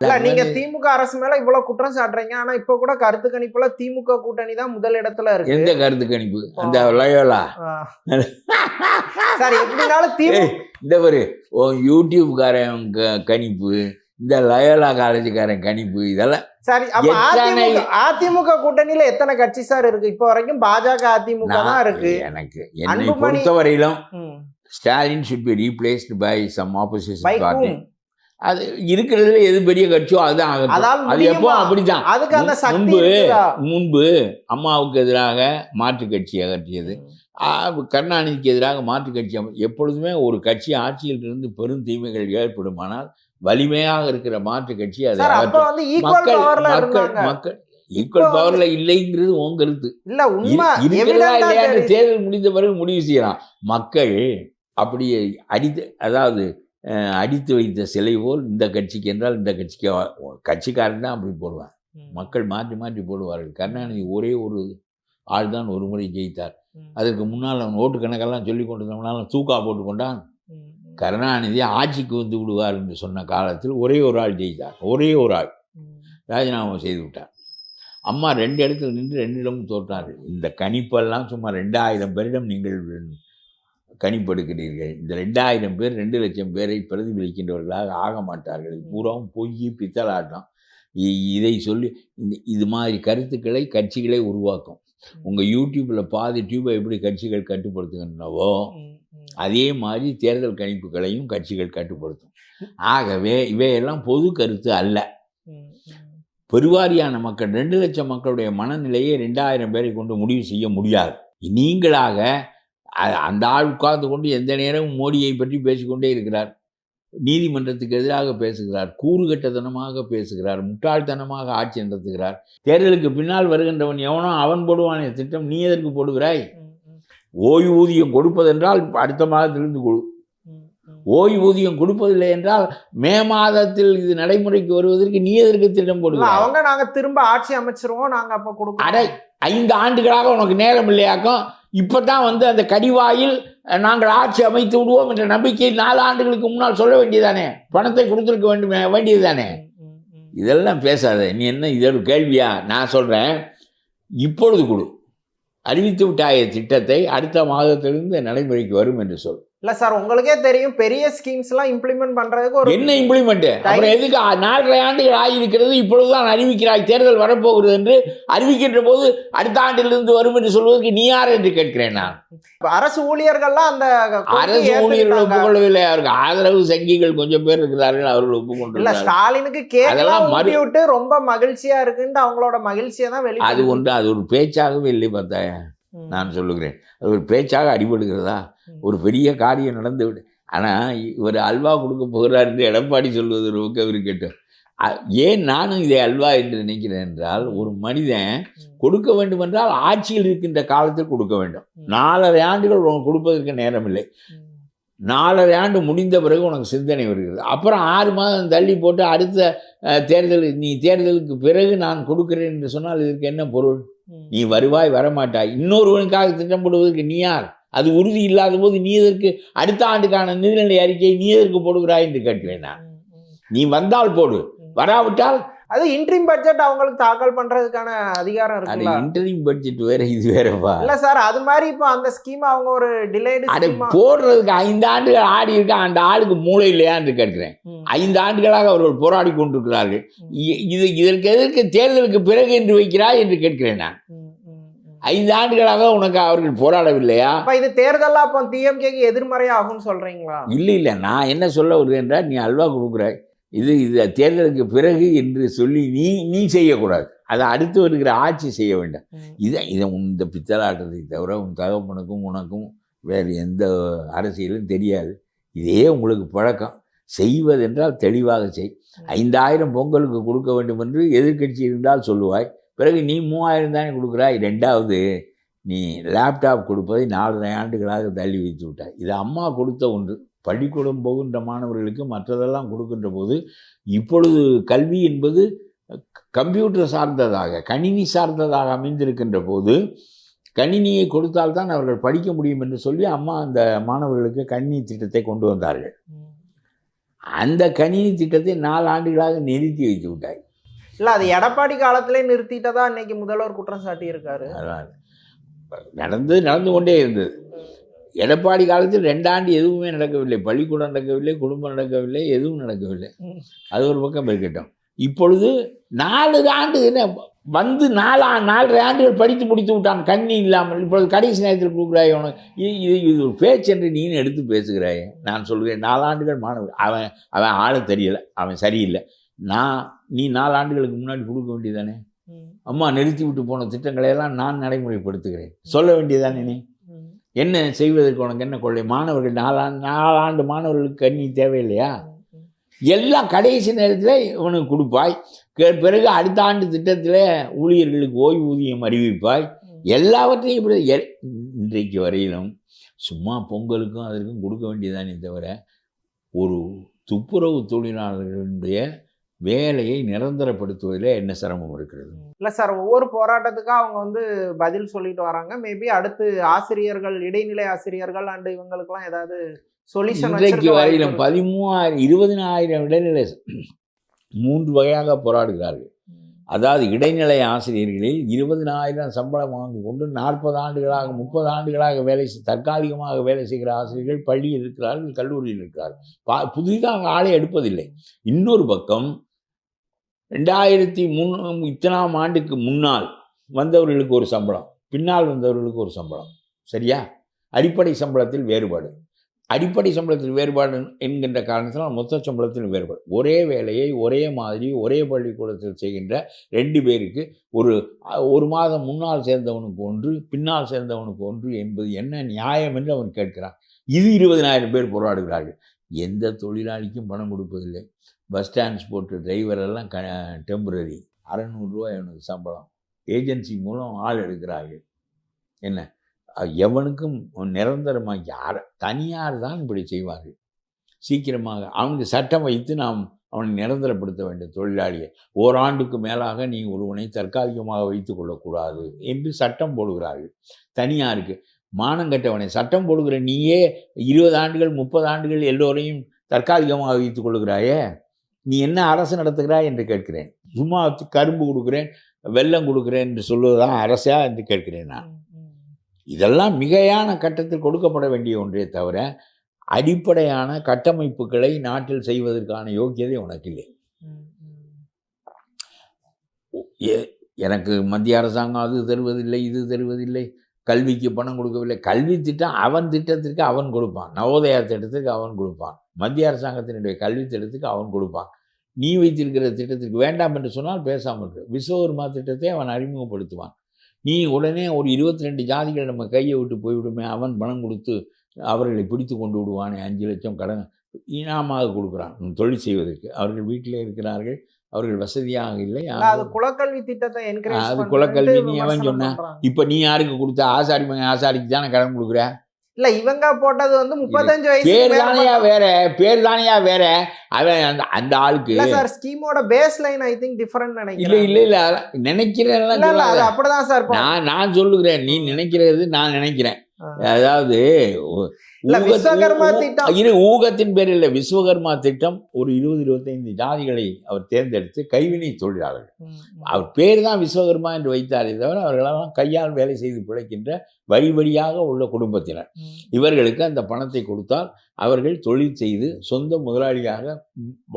இல்ல நீங்க திமுக அரசு மேல இவ்வளவு குற்றம் சாட்டுறீங்க. ஆனா இப்ப கூட கருத்து கணிப்புல திமுக கூட்டணி தான் முதல் இடத்துல இருக்கு. எந்த கருத்து கணிப்பு? அந்த லயோலா. சார் எப்படினாலும் திமுக இந்த ஒரு யூடியூப்காரன் கணிப்பு இந்த லயோலா காலேஜுக்காரன் கணிப்பு இதெல்லாம் சரி அப்ப அதிமுக அதிமுக கூட்டணியில எத்தனை கட்சி சார் இருக்கு? இப்ப வரைக்கும் பாஜக அதிமுக தான் இருக்கு. எனக்கு என்னை பொறுத்தவரையிலும். Stalin should be replaced by some opposition party? அது இருக்கிறதுல எது பெரிய கட்சியோ அதுதான் ஆகட்டும். அது எப்போ? அப்படிதான் அதுக்கு அந்த முன்- சக்தி முன்பு? முன்பு அம்மாவுக்கு எதிராக மாற்று கட்சி அகற்றியது கருணாநிதிக்கு எதிராக மாற்று கட்சி எப்பொழுதுமே ஒரு கட்சி ஆட்சியில் இருந்து பெரும் தீமைகள் ஏற்படுமானால் வலிமையாக இருக்கிற மாற்று கட்சி அதை மக்கள் மக்கள் மக்கள் ஈக்குவல் பவர்ல இல்லைங்கிறது உன் கருத்து இல்ல உண்மை இருக்கிறதா இல்லையான்னு. தேர்தல் முடிந்த பிறகு முடிவு செய்யலாம் மக்கள் அப்படியே அடித்து அதாவது அடித்து வைத்த சிலை போல் இந்த கட்சிக்கு என்றால் இந்த கட்சிக்கு கட்சிக்காரன் தான் அப்படி போடுவான். மக்கள் மாற்றி மாற்றி போடுவார்கள் கருணாநிதி ஒரே ஒரு ஆள் தான் ஒரு முறை ஜெயித்தார். அதற்கு முன்னால் அவன் ஓட்டு கணக்கெல்லாம் சொல்லி கொண்டிருந்தவனால தூக்கா போட்டு கொண்டான். கருணாநிதி ஆட்சிக்கு வந்து விடுவார் என்று சொன்ன காலத்தில் ஒரே ஒரு ஆள் ஜெயித்தார் ஒரே ஒரு ஆள். ராஜினாமா செய்து விட்டார் அம்மா ரெண்டு இடத்துல நின்று ரெண்டு இடமும் தோற்றார்கள் இந்த கணிப்பெல்லாம் சும்மா ரெண்டாயிரம் பேரிடம் நீங்கள் கணிப்பெடுக்கிறீர்கள் இந்த ரெண்டாயிரம் பேர் ரெண்டு லட்சம் பேரை பிரதிபலிக்கின்றவர்களாக ஆக மாட்டார்கள். பூராவும் பொய் பித்தலாட்டம் இதை சொல்லி இந்த இது மாதிரி கருத்துக்களை கட்சிகளே உருவாக்கும். உங்கள் யூடியூப்பில் பாதி டியூபை எப்படி கட்சிகள் கட்டுப்படுத்துகின்றனவோ. அதே மாதிரி தேர்தல் கணிப்புகளையும் கட்சிகள் கட்டுப்படுத்தும். ஆகவே இவையெல்லாம் பொது கருத்து அல்ல. பெருவாரியான மக்கள் ரெண்டு லட்சம் மக்களுடைய மனநிலையை ரெண்டாயிரம் பேரை கொண்டு முடிவு செய்ய முடியாது. நீங்களாக அந்த ஆள் உட்கார்ந்து கொண்டு எந்த நேரமும் மோடியை பற்றி பேசிக்கொண்டே இருக்கிறார். நீதிமன்றத்துக்கு எதிராக பேசுகிறார். கூறுகட்டத்தனமாக பேசுகிறார். முட்டாள்தனமாக ஆட்சி நடத்துகிறார். தேர்தலுக்கு பின்னால் வருகின்றவன் எவனோ அவன் போடுவானே திட்டம். நீ எதற்கு போடுகிறாய். ஓய்வூதியம் கொடுப்பதென்றால் அடுத்த மாதத்திலிருந்து கொடு. ஓய்வூதியம் கொடுப்பதில்லை என்றால் மே மாதத்தில் இது நடைமுறைக்கு வருவதற்கு நீ எதற்கு திட்டம் போடுகிறாய்? அவங்க நாங்க திரும்ப ஆட்சி அமைச்சிருவோம். நாங்க அப்ப அடை கொடுக்கணும் ஐந்து ஆண்டுகளாக உனக்கு நேரம் இல்லையாக்கும். இப்பதான் வந்து அந்த கடிவாயில் நாங்கள் ஆட்சி அமைத்து விடுவோம் என்ற நம்பிக்கை நாலு ஆண்டுகளுக்கு முன்னால் சொல்ல வேண்டியதானே பணத்தை கொடுத்துருக்க ம். ம். ம். இதெல்லாம் பேசாத நீ என்ன இது ஒரு கேள்வியா நான் சொல்றேன் இப்பொழுது கொடு அறிவித்து விட்டாய திட்டத்தை அடுத்த மாதத்திலிருந்து நடைமுறைக்கு வரும் என்று சொல் இல்ல சார் உங்களுக்கே தெரியும் பெரிய ஸ்கீம்ஸ் எல்லாம் இம்ப்ளிமெண்ட் பண்றதுக்கு ஒரு என்ன இம்ப்ளிமெண்ட் அப்புறம் எதுக்கு நாலரை ஆண்டுகள் ஆகியிருக்கிறது இப்பொழுதுதான் அறிவிக்கிறாய் தேர்தல் வரப்போகிறது என்று அறிவிக்கின்ற போது அடுத்த ஆண்டிலிருந்து வரும் என்று சொல்வதற்கு நீ யார் என்று கேட்கிறேன் நான். அரசு ஊழியர்கள்லாம் அந்த அரசு ஊழியர்கள். ஒப்புக்கொள்ளவில்லை அவருக்கு ஆதரவு சங்கிகள் கொஞ்சம் பேர் இருக்கிறார்கள் அவர்கள் இல்ல ஒப்புக்கொண்டிருக்கிறார்கள் ஸ்டாலினுக்கு கேக் அதெல்லாம் எல்லாம் மறு- ஊட்டி விட்டு ரொம்ப மகிழ்ச்சியா இருக்குன்னு அவங்களோட மகிழ்ச்சியை தான் அது வெளியே ஒன்று அது ஒரு பேச்சாகவே இல்லை பார்த்தாய நான் சொல்லுகிறேன். அது ஒரு பேச்சாக அடிபடுகிறதா? ஒரு பெரிய காரியம் நடந்து விடு. ஆனால் இவர் அல்வா கொடுக்க போகிறார் என்று எடப்பாடி சொல்வது ஒரு அ- ஏன் நானும் இதை அல்வா என்று நினைக்கிறேன் என்றால் ஒரு மனிதன் கொடுக்க வேண்டும் என்றால் ஆட்சியில் இருக்கின்ற காலத்தில் கொடுக்க வேண்டும். நாலரை ஆண்டுகள் உனக்கு கொடுப்பதற்கு நேரமில்லை. நாலரை ஆண்டு முடிந்த பிறகு உனக்கு சிந்தனை வருகிறது. அப்புறம் ஆறு மாதம் தள்ளி போட்டு அடுத்த தேர்தல் நீ தேர்தலுக்கு பிறகு நான் கொடுக்கிறேன் என்று சொன்னால் இதற்கு என்ன பொருள்? நீ வருவாய் வரமாட்டாய். இன்னொருவனுக்காக திட்டம் போடுவதற்கு நீ யார்? அது உறுதி இல்லாத போது நீ எதற்கு அடுத்த ஆண்டுக்கான நிதிநிலை அறிக்கையை நீ எதற்கு போடுகிறாய் என்று கேட்கிறேன் நான். நீ வந்தால் போடு. வராவிட்டால் அது இன்ட்ரீம் பட்ஜெட் அவங்களுக்கு தாக்கல் பண்றதுக்கான அதிகாரம் அது இருக்குல்ல இன்டர்வியூ பட்ஜெட் வேற இது வேறப்பா. இல்ல சார் அது மாதிரி இப்போ அந்த ஸ்கீம் அவங்க ஒரு டிலேடு அதை போடுறதுக்கு ஐந்து ஆண்டுகள் ஆடி இருக்க? அந்த ஆளுக்கு மூளை இல்லையா என்று கேட்கிறேன் ஐந்து ஆண்டுகளாக அவர்கள் போராடி கொண்டிருக்கிறார்கள். இது இதற்கு எதற்கு தேர்தலுக்கு பிறகு என்று வைக்கிறாய் என்று கேட்கிறேன் நான். ஐந்து ஆண்டுகளாக உனக்கு அவர்கள் போராடவில்லையா? அப்ப இது தேர்தலா அப்போ டிஎம்கேக்கு எதிர்மறையா ஆகும்னு சொல்றீங்களா? இல்லை இல்லை. நான் என்ன சொல்ல வருகிறேன் என்றால் நீ அல்வா கொடுக்குறாய். இது இது தேர்தலுக்கு பிறகு என்று சொல்லி நீ நீ செய்யக்கூடாது. அதை அடுத்து வருகிற ஆட்சி செய்ய வேண்டும். இதை இதை உன் இந்த பித்தலாட்டத்தை தவிர உன் தகப்பனுக்கும் உனக்கும் வேறு எந்த அரசியலும் தெரியாது. இதே உங்களுக்கு பழக்கம். செய்வதென்றால் தெளிவாக செய். ஐந்தாயிரம் பொங்கலுக்கு கொடுக்க வேண்டும் என்று எதிர்க்கட்சி இருந்தால் சொல்லுவாய். பிறகு நீ மூவாயிரம் தானே கொடுக்குறாய். ரெண்டாவது நீ லேப்டாப் கொடுப்பதை நாலரை ஆண்டுகளாக தள்ளி வைத்து விட்டாய். இது அம்மா கொடுத்த ஒன்று. பள்ளிக்கூடம் போகின்ற மாணவர்களுக்கு மற்றதெல்லாம் கொடுக்கின்ற போது இப்பொழுது கல்வி என்பது கம்ப்யூட்டர் சார்ந்ததாக கணினி சார்ந்ததாக அமைந்திருக்கின்ற போது கணினியை கொடுத்தால்தான் அவர்கள் படிக்க முடியும் என்று சொல்லி அம்மா அந்த மாணவர்களுக்கு கணினி திட்டத்தை கொண்டு வந்தார்கள். அந்த கணினி திட்டத்தை நாலு ஆண்டுகளாக நிறுத்தி வைத்து விட்டாய். இல்ல அது எடப்பாடி காலத்திலே நிறுத்திட்டதா இன்னைக்கு முதல்வர் குற்றம் சாட்டி இருக்காரு அதான். நடந்து நடந்து கொண்டே இருந்தது. எடப்பாடி காலத்தில் ரெண்டாண்டு எதுவுமே நடக்கவில்லை. பள்ளிக்கூடம் நடக்கவில்லை குடும்பம் நடக்கவில்லை எதுவும் நடக்கவில்லை. அது ஒரு பக்கம் இருக்கட்டும். இப்பொழுது நாலு ஆண்டு என்ன வந்து நாலா நாலரை ஆண்டுகள் படித்து முடித்து விட்டான். கண்ணி இல்லாமல் இப்பொழுது கடைசி நேரத்தில் கொடுக்குறாய் உனக்கு இது இது ஒரு பேச்சென்று நீனு எடுத்து பேசுகிறாயே. நான் சொல்கிறேன் நாலாண்டுகள் மாணவர். அவன் அவன் ஆளு தெரியலை அவன் சரியில்லை. நான் நீ நாலு ஆண்டுகளுக்கு முன்னாடி கொடுக்க வேண்டியதானே அம்மா நிறுத்தி விட்டு போன திட்டங்களை எல்லாம் நான் நடைமுறைப்படுத்துகிறேன். சொல்ல வேண்டியதானே நீ? என்ன செய்வதற்கு உனக்கு என்ன கொள்ளை மாணவர்கள் நாலாண்டு நாலாண்டு மாணவர்களுக்கு கண்ணி தேவையில்லையா? எல்லாம் கடைசி நேரத்தில் இவனுக்கு கொடுப்பாய். பிறகு அடுத்த ஆண்டு திட்டத்தில் ஊழியர்களுக்கு ஓய்வூதியம் அறிவிப்பாய். எல்லாவற்றையும் இப்படி இன்றைக்கு வரையிலும் சும்மா பொங்கலுக்கும் அதற்கும் கொடுக்க வேண்டியதானே தவிர ஒரு துப்புரவு தொழிலாளர்களுடைய வேலையை நிரந்தரப்படுத்துவதில் என்ன சிரமம் இருக்கிறது? இல்ல சார் ஒவ்வொரு போராட்டத்துக்கும் அவங்க வந்து பதில் சொல்லிட்டு வராங்க. மேபி அடுத்து ஆசிரியர்கள் இடைநிலை ஆசிரியர்கள் அண்ட் இவங்களுக்குலாம் ஏதாவது சொல்யூஷன் இன்றைக்கு வரையிலும் பதிமூவாயிரம் இருபதினாயிரம் இடைநிலை மூன்று வகையாக போராடுகிறார்கள். அதாவது இடைநிலை ஆசிரியர்களில் இருபதினாயிரம் சம்பளம் வாங்கி கொண்டு நாற்பது ஆண்டுகளாக முப்பது ஆண்டுகளாக வேலை தற்காலிகமாக வேலை செய்கிற ஆசிரியர்கள் பள்ளியில் இருக்கிறார்கள் கல்லூரியில் இருக்கிறார்கள். பா புதிதாக ஆளை எடுப்பதில்லை. இன்னொரு பக்கம் ரெண்டாயிரத்தி முன் இத்தனாம் ஆண்டுக்கு முன்னால் வந்தவர்களுக்கு ஒரு சம்பளம். பின்னால் வந்தவர்களுக்கு ஒரு சம்பளம். சரியா? அடிப்படை சம்பளத்தில் வேறுபாடு. அடிப்படை சம்பளத்தில் வேறுபாடு என்கின்ற காரணத்தினால் மொத்த சம்பளத்தில் வேறுபாடு. ஒரே வேலையை ஒரே மாதிரி ஒரே பள்ளிக்கூடத்தில் செய்கின்ற ரெண்டு பேருக்கு ஒரு ஒரு மாதம் முன்னால் சேர்ந்தவனுக்கு ஒன்று பின்னால் சேர்ந்தவனுக்கு ஒன்று என்பது என்ன நியாயம் என்று அவன் கேட்கிறான். இது இருபதினாயிரம் பேர் போராடுகிறார்கள். எந்த தொழிலாளிக்கும் பணம் கொடுப்பதில்லை. பஸ் ஸ்டாண்ட்ஸ் போட்டு எல்லாம் க டெம்பரரி அறநூறுரூவா அவனுக்கு சம்பளம். ஏஜென்சி மூலம் ஆள் எடுக்கிறார்கள். என்ன? எவனுக்கும் நிரந்தரமாக யார் தனியார் தான் இப்படி செய்வார்கள். சீக்கிரமாக அவனுக்கு சட்டம் வைத்து நாம் அவனை நிரந்தரப்படுத்த வேண்டும். தொழிலாளியை. ஓராண்டுக்கு மேலாக நீ ஒருவனை தற்காலிகமாக வைத்து கொள்ளக்கூடாது என்று சட்டம் போடுகிறார்கள். தனியாருக்கு மானங்கட்டவனை சட்டம் போடுகிற நீயே இருபது ஆண்டுகள் முப்பது ஆண்டுகள் எல்லோரையும் தற்காலிகமாக வைத்துக் கொள்ளுகிறாயே? நீ என்ன அரசு நடத்துகிறாய் என்று கேட்கிறேன். சும்மா கரும்பு கொடுக்குறேன் வெல்லம் கொடுக்குறேன் என்று சொல்வதுதான் அரசா என்று கேட்கிறேன் நான். இதெல்லாம் மிகையான கட்டத்தில் கொடுக்கப்பட வேண்டிய ஒன்றே தவிர அடிப்படையான கட்டமைப்புகளை நாட்டில் செய்வதற்கான யோக்கியதை உனக்கு இல்லை. எனக்கு மத்திய அரசாங்கம் அது தருவதில்லை இது தருவதில்லை. கல்விக்கு பணம் கொடுக்கவில்லை. கல்வி திட்டம் அவன் திட்டத்திற்கு அவன் கொடுப்பான். நவோதயா திட்டத்துக்கு அவன் கொடுப்பான். மத்திய அரசாங்கத்தினுடைய கல்வி திட்டத்துக்கு அவன் கொடுப்பான். நீ வைத்திருக்கிற திட்டத்திற்கு வேண்டாம் என்று சொன்னால் பேசாமல் விஸ்வகர்மா திட்டத்தை அவன் அறிமுகப்படுத்துவான். நீ உடனே ஒரு இருபத்தி ரெண்டு ஜாதிகள் நம்ம கையை விட்டு போய்விடுமே அவன் பணம் கொடுத்து அவர்களை பிடித்து கொண்டு விடுவானே அஞ்சு லட்சம் கடன் இனாமாக கொடுக்குறான். தொழில் செய்வதற்கு. அவர்கள் வீட்டிலே இருக்கிறார்கள். அவர்கள் வசதியாக இல்லை. அது குலக்கல்வி திட்டத்தை என்கரேஜ் அது குலக்கல்வி நீ எவன் சொன்ன? இப்போ நீ யாருக்கு கொடுத்த? ஆசாரி மகன் ஆசாரிக்கு தானே கடன் கொடுக்குற? இல்ல இவங்க போட்டது வந்து முப்பத்தஞ்சு வயசு பேர் தானையா வேற? பேர் தானையா வேற? அவன் அந்த அந்த ஆளுக்கு. இல்ல சார் ஸ்கீமோட baseline I think different நினைக்கிறேன். இல்ல இல்ல நினைக்கிறேன் இல்ல அது அப்படிதான் சார் நான் நான் சொல்லுகிறேன். நீ நினைக்கிறது நான் நினைக்கிறேன். அதாவது ஊகத்தின் பேர் இல்லை. விஸ்வகர்மா திட்டம் ஒரு இருபது இருபத்தைந்து ஜாதிகளை அவர் தேர்ந்தெடுத்து கைவினை தொழிலாளர்கள். அவர் பேர் தான் விஸ்வகர்மா என்று வைத்தாரே தவிர அவர்களெல்லாம் கையால் வேலை செய்து பிழைக்கின்ற வழி வழியாக உள்ள குடும்பத்தினர். இவர்களுக்கு அந்த பணத்தை கொடுத்தால் அவர்கள் தொழில் செய்து சொந்த முதலாளியாக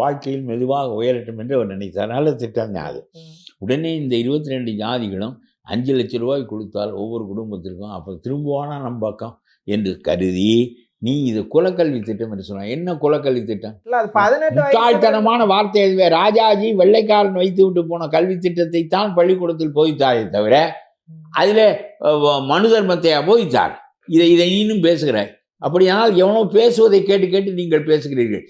வாழ்க்கையில் மெதுவாக உயரட்டும் என்று அவர் நினைத்தார். நல்ல திட்டம் தான் அது. உடனே இந்த இருபத்தி ரெண்டு ஜாதிகளும் அஞ்சு லட்ச ரூபாய் கொடுத்தால் ஒவ்வொரு குடும்பத்திற்கும் அப்போ திரும்புவானா நம் பக்கம் என்று கருதி நீ இது குலக்கல்வி திட்டம் என்று சொன்ன என்ன குலக்கல்வி திட்டம்? முட்டாள்தனமான வார்த்தை எதுவே ராஜாஜி வெள்ளைக்காரன் வைத்து விட்டு போன கல்வி திட்டத்தை தான் பள்ளிக்கூடத்தில் போதித்தாரே தவிர அதில் மனு தர்மத்தை போதித்தார்? இதை இதை நீனும் பேசுகிறாய். அப்படியானால் எவனோ பேசுவதை கேட்டு கேட்டு நீங்கள் பேசுகிறீர்கள்.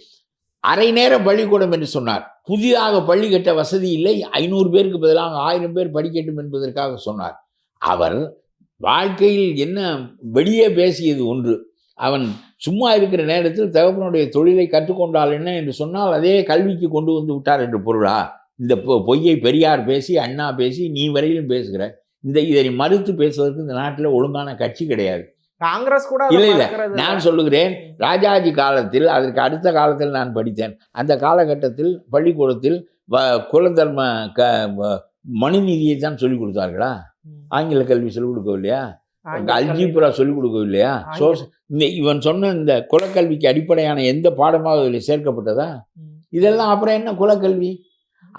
அரை நேரம் பள்ளிக்கூடம் என்று சொன்னார். புதிதாக பள்ளி கட்ட வசதி இல்லை. ஐநூறு பேருக்கு பதிலாக ஆயிரம் பேர் படிக்கட்டும் என்பதற்காக சொன்னார். அவர் வாழ்க்கையில் என்ன வெளியே பேசியது ஒன்று. அவன் சும்மா இருக்கிற நேரத்தில் தகப்பனுடைய தொழிலை கற்றுக்கொண்டால் என்ன என்று சொன்னால் அதே கல்விக்கு கொண்டு வந்து விட்டார் என்று பொருளா? இந்த பொ- பொய்யை பெரியார் பேசி அண்ணா பேசி நீ வரையிலும் பேசுகிற. இந்த இதை மறுத்து பேசுவதற்கு இந்த நாட்டில் ஒழுங்கான கட்சி கிடையாது. காங்கிரஸ் கூட இல்ல, இல்ல. நான். சொல்லுகிறேன் ராஜாஜி காலத்தில் அதற்கு அடுத்த காலத்தில் நான் படித்தேன் அந்த காலகட்டத்தில் பள்ளிக்கூடத்தில் குலதர்ம க மனுநீதியை தான் சொல்லிக் கொடுத்தார்களா. ஆங்கில கல்வி சொல்லிக் கொடுக்கவில்லையா அல்ஜிப்ரா சொல்லிக் கொடுக்கவில்லையா சோஸ் இந்த இவன் சொன்ன இந்த குலக்கல்விக்கு அடிப்படையான எந்த பாடமாக இதில் சேர்க்கப்பட்டதா. இதெல்லாம் அப்புறம் என்ன குலக்கல்வி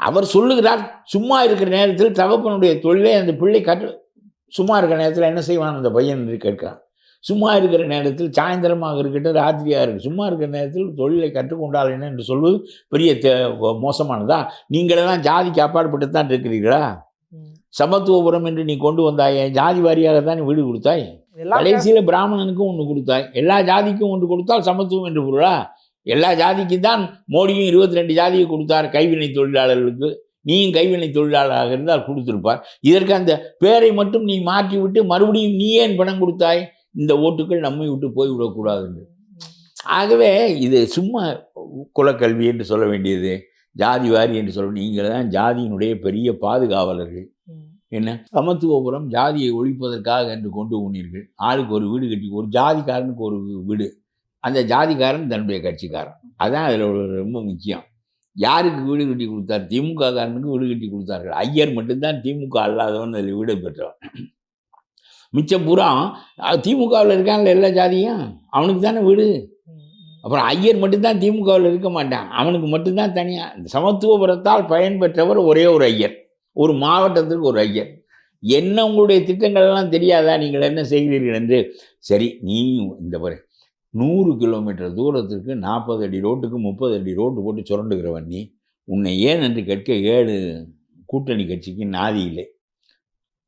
அவர் சொல்லுகிறார் சும்மா இருக்கிற நேரத்தில் தகப்பனுடைய தொழிலை அந்த பிள்ளை கற்று சும்மா இருக்கிற நேரத்தில் என்ன செய்வான் அந்த பையன் என்று கேட்கிறான் சும்மா இருக்கிற நேரத்தில் சாயந்தரமாக இருக்கட்டும் ராத்திரியாக இருக்கு சும்மா இருக்கிற நேரத்தில் தொழிலை கற்றுக்கொண்டால் என்ன என்று சொல்வது பெரிய மோசமானதா? நீங்களெல்லாம் ஜாதிக்கு அப்பாற்பட்டு தான் இருக்கிறீர்களா. சமத்துவபுரம் என்று நீ கொண்டு வந்தாயே ஜாதி வாரியாக தான் நீ வீடு கொடுத்தாய்? கடைசியில் பிராமணனுக்கும் ஒன்று கொடுத்தாய். எல்லா ஜாதிக்கும் ஒன்று கொடுத்தால் சமத்துவம் என்று பொருளா? எல்லா ஜாதிக்கும் தான் மோடியும் இருபத்தி ரெண்டு ஜாதியை கொடுத்தார் கைவினை தொழிலாளர்களுக்கு. நீயும் கைவினை தொழிலாளராக இருந்தால் கொடுத்திருப்பார். இதற்கு அந்த பேரை மட்டும் நீ மாற்றி விட்டு மறுபடியும் நீ ஏன் பணம் கொடுத்தாய்? இந்த ஓட்டுகள் நம்மை விட்டு போய்விடக்கூடாது என்று ஆகவே இது சும்மா குலக்கல்வி என்று சொல்ல வேண்டியது ஜாதி வாரி என்று சொல்ல நீங்கள் தான் ஜாதியினுடைய பெரிய பாதுகாவலர்கள். என்ன? சமத்துவபுரம் ஜாதியை ஒழிப்பதற்காக என்று கொண்டு போனீர்கள். ஆளுக்கு ஒரு வீடு கட்டி ஒரு ஜாதிக்காரனுக்கு ஒரு வீடு. அந்த ஜாதிக்காரன் தன்னுடைய கட்சிக்காரன். அதான் அதில் ஒரு ரொம்ப முக்கியம். யாருக்கு வீடு கட்டி கொடுத்தார்? திமுக காரனுக்கு வீடு கட்டி கொடுத்தார்கள். ஐயர் மட்டும்தான் திமுக அல்லாதவன் அதில் வீடு பெற்றவன். மிச்சம் பூரா திமுகவில் இருக்கான்ல எல்லா ஜாதியும்? அவனுக்கு தானே வீடு? அப்புறம் ஐயர் மட்டும்தான் திமுகவில் இருக்க மாட்டான். அவனுக்கு மட்டும்தான் தனியாக சமத்துவபுரத்தால் பயன்பெற்றவர் ஒரே ஒரு ஐயர். ஒரு மாவட்டத்திற்கு ஒரு ஐயர். என்ன உங்களுடைய திட்டங்கள்லாம் தெரியாதா? நீங்கள் என்ன செய்கிறீர்கள் என்று? சரி நீ இந்த பாரு. நூறு கிலோமீட்டர் தூரத்திற்கு நாற்பது அடி ரோட்டுக்கு முப்பது அடி ரோட்டு போட்டு சுரண்டுகிறவன் நீ. உன்னை ஏன் என்று கேட்க ஏழு கூட்டணி கட்சிக்கு நாதி இல்லை.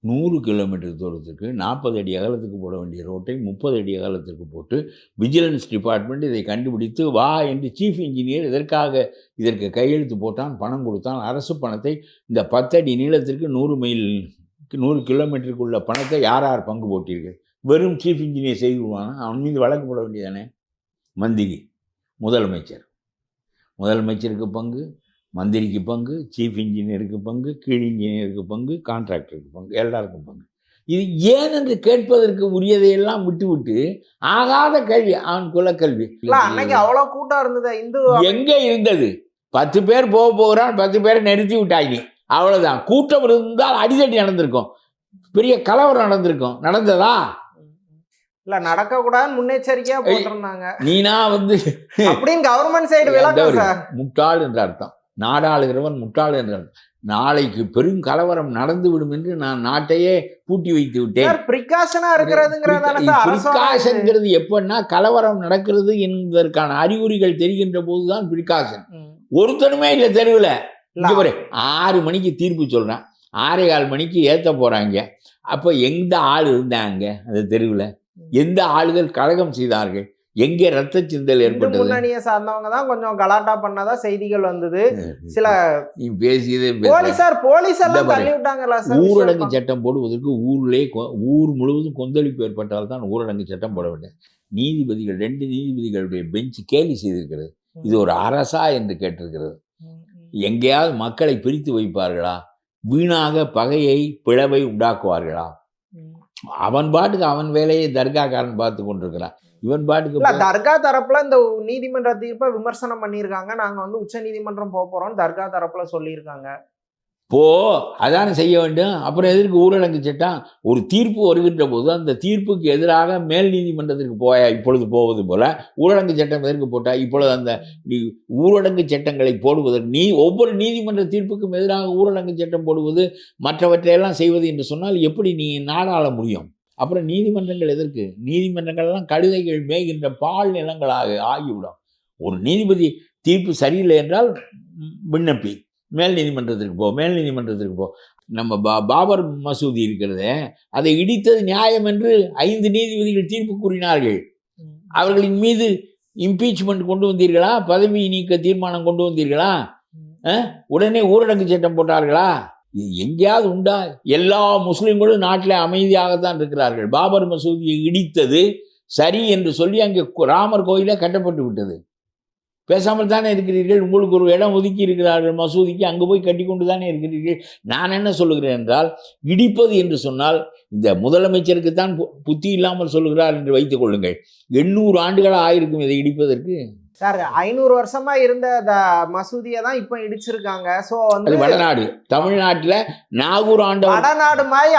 நூறு கிலோமீட்டர் தூரத்துக்கு நாற்பது அடி அகலத்துக்கு போட வேண்டிய ரோட்டை முப்பது அடி அகலத்திற்கு போட்டு விஜிலன்ஸ் டிபார்ட்மெண்ட் இதை கண்டுபிடித்து வா என்று சீஃப் இன்ஜினியர் இதற்காக இதற்கு கையெழுத்து போட்டான் பணம் கொடுத்தான். அரசு பணத்தை இந்த பத்தடி நீளத்திற்கு நூறு மைல் நூறு கிலோமீட்டருக்குள்ள பணத்தை யார் யார் பங்கு போட்டீர்கள்? வெறும் சீஃப் இன்ஜினியர் செய்துவானா அவன் மீது வழக்கு போட வேண்டியதானே? மந்திரி முதலமைச்சர். முதலமைச்சருக்கு பங்கு மந்திரிக்கு பங்கு சீஃப் இன்ஜினியருக்கு பங்கு கீழ் இன்ஜினியருக்கு பங்கு கான்ட்ராக்டருக்கு பங்கு எல்லாருக்கும் பங்கு. இது ஏன் என்று கேட்பதற்கு உரியதையெல்லாம் விட்டுவிட்டு ஆகாத கல்வி அவன் குலக்கல்வி இல்ல அன்னைக்கு அவ்வளவு கூட்டம் இருந்தது இந்து எங்க இருந்தது? பத்து பேர் போக போகிறான் பத்து பேரை நிறுத்தி விட்டாங்க அவ்வளவுதான். கூட்டம் இருந்தால் அடிதடி நடந்திருக்கும். பெரிய கலவரம் நடந்திருக்கும். நடந்ததா? இல்ல நடக்க கூடாதுன்னு முன்னெச்சரிக்கையா போட்டிருந்தாங்க. நீனா வந்து அப்படின்னு கவர்மெண்ட் சைடு முட்டாள் என்ற அர்த்தம். நாடாளுகிறவன் முட்டாள் என்ற அர்த்தம் நாளைக்கு பெரும் கலவரம் நடந்து விடும் என்று நான் நாட்டையே பூட்டி வைத்து விட்டேன். பிரிகாஷனா பிரிகாஷன்ங்கிறது எப்பன்னா கலவரம் நடக்கிறது என்பதற்கான அறிகுறிகள் தெரிகின்ற போதுதான் பிரிகாஷன். ஒருத்தனுமே இல்லை தெருவில். ஆறு மணிக்கு தீர்ப்பு சொல்றேன். ஆறே கால் மணிக்கு ஏத்த போறாங்க. அப்ப எந்த ஆள் இருந்தாங்க அந்த தெருவில்? எந்த ஆளுகள் கழகம் செய்தார்கள்? எங்கே ரத்த சிந்தல் ஏற்பட்டது? முன்னணியை சார்ந்தவங்க தான் கொஞ்சம் கலாட்டா பண்ணதா செய்திகள் வந்தது. சில பேசியதே பேச போலீசார் போலீஸ் எல்லாம். தள்ளி விட்டாங்கல்ல சார்? ஊரடங்கு சட்டம் போடுவதற்கு ஊர்லே ஊர் முழுவதும் கொந்தளிப்பு ஏற்பட்டால் தான் ஊரடங்கு சட்டம் போட வேண்டும். நீதிபதிகள் ரெண்டு நீதிபதிகளுடைய பெஞ்ச் கேலி செய்திருக்கிறது. இது ஒரு அரசா என்று கேட்டிருக்கிறது. எங்கேயாவது மக்களை பிரித்து வைப்பார்களா? வீணாக பகையை பிளவை உண்டாக்குவார்களா. அவன் பாட்டுக்கு அவன் வேலையை தர்காக்காரன் பார்த்து கொண்டிருக்கிறான். இவன் பாட்டுக்கு தர்கா தரப்புல இந்த நீதிமன்ற தீர்ப்பை விமர்சனம் பண்ணியிருக்காங்க. நாங்க வந்து உச்ச நீதிமன்றம் போக போறோம் தர்கா தரப்புல சொல்லியிருக்காங்க. போ அதானே செய்ய வேண்டும். அப்புறம் எதற்கு ஊரடங்கு சட்டம்? ஒரு தீர்ப்பு வருகின்ற போது அந்த தீர்ப்புக்கு எதிராக மேல் நீதிமன்றத்திற்கு போய இப்பொழுது போவது போல ஊரடங்கு சட்டம் எதற்கு போட்டா இப்பொழுது அந்த ஊரடங்கு சட்டங்களை போடுவதற்கு நீ ஒவ்வொரு நீதிமன்ற தீர்ப்புக்கும் எதிராக ஊரடங்கு சட்டம் போடுவது மற்றவற்றையெல்லாம் செய்வது என்று சொன்னால் எப்படி நீ நாடாள முடியும்? அப்புறம் நீதிமன்றங்கள் எதற்கு? நீதிமன்றங்கள்லாம் கழுதைகள் மேய்கின்ற பால் நிலங்களாக ஆகிவிடும். ஒரு நீதிபதி தீர்ப்பு சரியில்லை என்றால் விண்ணப்பி. மேல் நீதிமன்றத்திற்கு போ மேல் நீதிமன்றத்திற்கு போ. நம்ம பா பாபர் மசூதி இருக்கிறதே அதை இடித்தது நியாயம் என்று ஐந்து நீதிபதிகள் தீர்ப்பு கூறினார்கள். அவர்களின் மீது இம்பீச்மெண்ட் கொண்டு வந்தீர்களா? பதவி நீக்க தீர்மானம் கொண்டு வந்தீர்களா. உடனே ஊரடங்கு சட்டம் போட்டார்களா? எங்கேயாவது உண்டா? எல்லா முஸ்லீம்களும் நாட்டில் அமைதியாகத்தான் இருக்கிறார்கள். பாபர் மசூதியை இடித்தது சரி என்று சொல்லி அங்கே ராமர் கோயிலே கட்டப்பட்டு விட்டது. பேசாமல் தானே இருக்கிறீர்கள்? உங்களுக்கு ஒரு இடம் ஒதுக்கி இருக்கிறார்கள் மசூதிக்கு அங்கே போய் கட்டி கொண்டு தானே இருக்கிறீர்கள்? நான் என்ன சொல்லுகிறேன் என்றால் இடிப்பது என்று சொன்னால் இந்த முதலமைச்சருக்கு தான் பு- புத்தி இல்லாமல் சொல்லுகிறார் என்று வைத்துக் கொள்ளுங்கள். எண்ணூறு ஆண்டுகளாக ஆயிருக்கும் இதை இடிப்பதற்கு? சார் ஐநூறு வருஷமா இருந்த மசூதியை தான் இப்போ இடிச்சிருக்காங்க. சோ அது வந்து வடநாடு. தமிழ்நாட்டில் நாகூர் ஆண்டவர் வடநாடு மாதிரி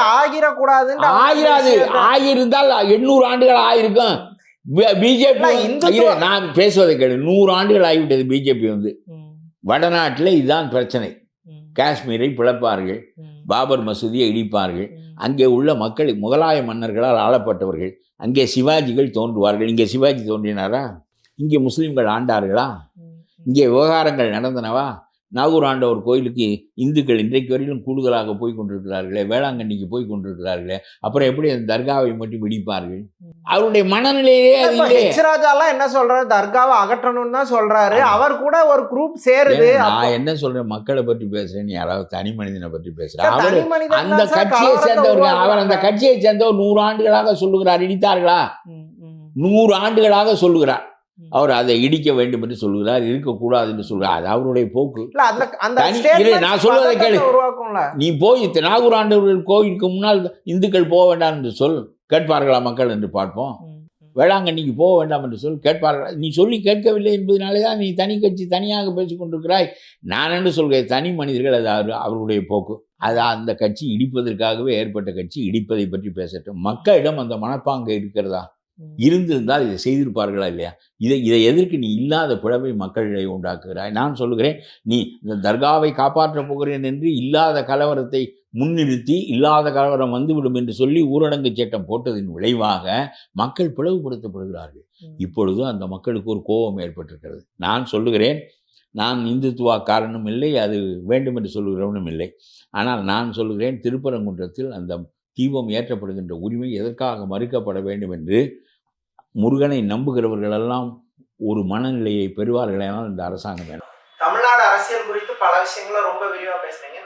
ஆயிராது விஷயத்தை- ஆகியிருந்தால் எண்ணூறு ஆண்டுகள் ஆயிருக்கும். பிஜேபி நான் பேசுவதை கேளு. நூறு ஆண்டுகள் ஆகிவிட்டது பிஜேபி வந்து. வடநாட்டில் இதுதான் பிரச்சனை. காஷ்மீரை பிளப்பார்கள். பாபர் மசூதியை இடிப்பார்கள். அங்கே உள்ள மக்கள் முகலாய மன்னர்களால் ஆளப்பட்டவர்கள். அங்கே சிவாஜிகள் தோன்றுவார்கள். இங்கே சிவாஜி தோன்றினாரா? இங்கே முஸ்லிம்கள் ஆண்டார்களா? இங்கே விவகாரங்கள் நடந்தனவா? நாகூர் ஆண்டவர் கோயிலுக்கு இந்துக்கள் இன்றைக்கு வரையிலும் கூடுதலாக போய் கொண்டிருக்கிறார்களே வேளாங்கண்ணிக்கு போய் கொண்டிருக்கிறார்களே அப்புறம் எப்படி அந்த தர்காவை மட்டும் இடிப்பார்கள் அவருடைய மனநிலையிலே அது இல்லையே. என்ன சொல்றாரு? தர்காவை அகற்றணும்னு தான் சொல்றாரு. அவர் கூட ஒரு குரூப் சேருது. நான் என்ன சொல்றேன்? மக்களை பற்றி பேசுறேன். நீ யாராவது தனி மனிதனை பற்றி பேசுற? சார், அவர் அந்த கட்சியை சேர்ந்தவர்கள் அவர் அந்த. கட்சியை சேர்ந்தவர் நூறு ஆண்டுகளாக சொல்லுகிறார். இடித்தார்களா? நூறு ஆண்டுகளாக சொல்லுகிறார். அவர் அதை இடிக்க வேண்டும் என்று சொல்கிறார் இருக்கக்கூடாது என்று சொல்கிறார் அது அவருடைய போக்கு. நான் சொல்வதை கேளு. நீ போய் நாகூர் ஆண்டவர்கள் கோவிலுக்கு முன்னால் இந்துக்கள் போக வேண்டாம் என்று சொல். கேட்பார்களா மக்கள் என்று பார்ப்போம். வேளாங்கண்ணிக்கு போக வேண்டாம் என்று சொல். கேட்பார்களா? நீ சொல்லி கேட்கவில்லை என்பதனாலே தான் நீ தனி கட்சி தனியாக பேசிக் கொண்டிருக்கிறாய். நான் என்று சொல்கிறேன்? தனி மனிதர்கள் அது அவர் அவருடைய போக்கு. அது அந்த கட்சி இடிப்பதற்காகவே ஏற்பட்ட கட்சி இடிப்பதை பற்றி பேசட்டும். மக்களிடம் அந்த மனப்பாங்கு இருக்கிறதா. இருந்திருந்தால் இதை செய்திருப்பார்களா இல்லையா? இதை இதை எதற்கு நீ இல்லாத பிளவை மக்களிடையே உண்டாக்குகிறாய். நான் சொல்லுகிறேன் நீ இந்த தர்காவை காப்பாற்றப் போகிறேன் என்று இல்லாத கலவரத்தை முன்னிறுத்தி இல்லாத கலவரம் வந்துவிடும் என்று சொல்லி ஊரடங்கு சட்டம் போட்டதின் விளைவாக மக்கள் பிளவுபடுத்தப்படுகிறார்கள். இப்பொழுது அந்த மக்களுக்கு ஒரு கோபம் ஏற்பட்டிருக்கிறது. நான் சொல்லுகிறேன் நான் இந்துத்துவா காரணம் இல்லை அது வேண்டும் என்று சொல்லுகிறவனும் இல்லை. ஆனால் நான் சொல்லுகிறேன் திருப்பரங்குன்றத்தில் அந்த தீபம் ஏற்றப்படுகின்ற உரிமை எதற்காக மறுக்கப்பட வேண்டும் என்று முருகனை நம்புகிறவர்களெல்லாம் ஒரு மனநிலையை பெறுவார்கள் பெறுவார்களானால் இந்த அரசாங்கம் வேணும். தமிழ்நாடு அரசியல் குறித்து பல விஷயங்களை ரொம்ப விரிவாக பேசுறீங்க